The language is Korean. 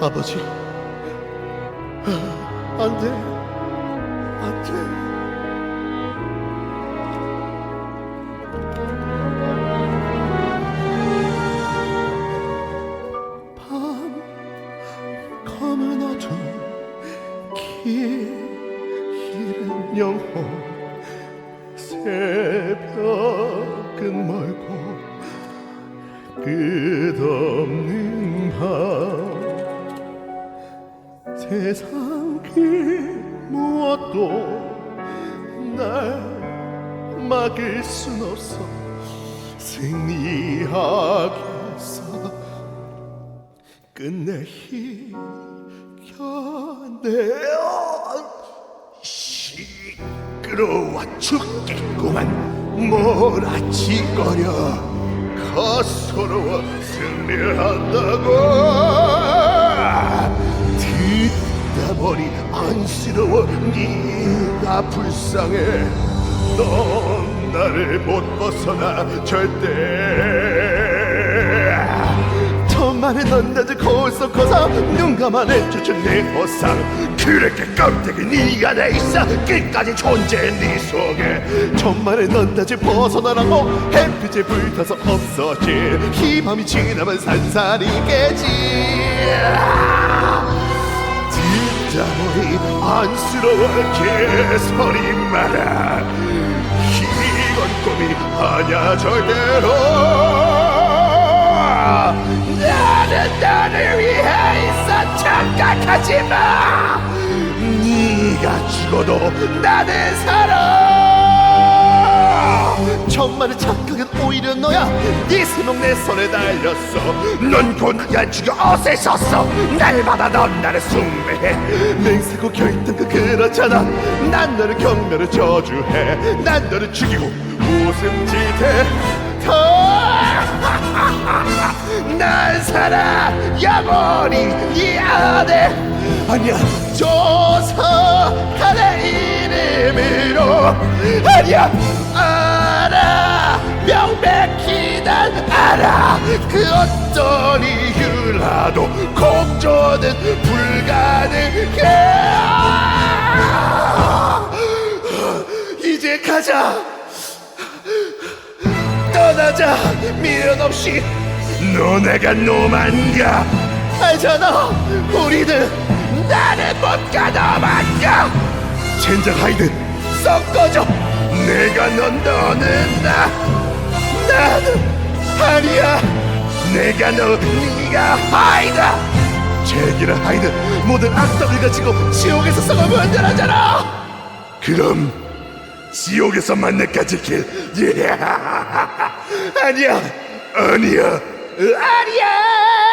아버지, 아, 안 돼, 안 돼. 밤 어둠 길 길은 영혼. 새벽은 멀고 끝없는 밤 세상 그 무엇도 날 막을 순 없어. 승리하겠어. 끝내 이겨내어 시끄러워 죽겠구만. 몰아치거려. 거스러워 승리한다고 보니 안쓰러워 네가 불쌍해. 넌 나를 못 벗어나 절대. 천만의 넌다지 거울 속 커서 눈 감아내 주춘 내 보상. 그렇게 껍데기 네가 돼 있어 끝까지 존재해 네 속에. 천만의 넌다지 벗어나라고 햇빛에 불타서 없어질. 이 밤이 지나면 산산이 깨지 보니 안쓰러워 개소리 마라. 이건 꿈이 아냐 절대로. 나는 너를 위해 있어 착각하지 마. 네가 죽어도 나는 살아. 정말의 착각 은 오히려 너야. 네 세명 내 손에 달렸어. 넌곧날 죽여 어세섰어? 날 받아 넌 나를 숭배해. 맹세고 결단 그 그렇잖아. 난 너를 경멸을 저주해. 난 너를 죽이고 웃음짓해. 난 살아. 영원히 네 안에. 아니야. 조사단의 이름으로. 아니야. 알아. 명 백히 난 알아. 그 어떤 이유라도 곡조는 불가능해. 이제 가자. 떠나자. 미련 없이. 너네가 노만가? 알잖아. 우리는 나는 못가 너만가. 젠장 하이든 썩 꺼져 내가 넌 너는 나 나는 아니야. 내가 너 네가 하이다. 제기라 하이든 모든 악덕을 가지고 지옥에서 썩어 문제라잖아. 그럼 지옥에서 만날까지 길. 예. 아니야. 아니야. 아니야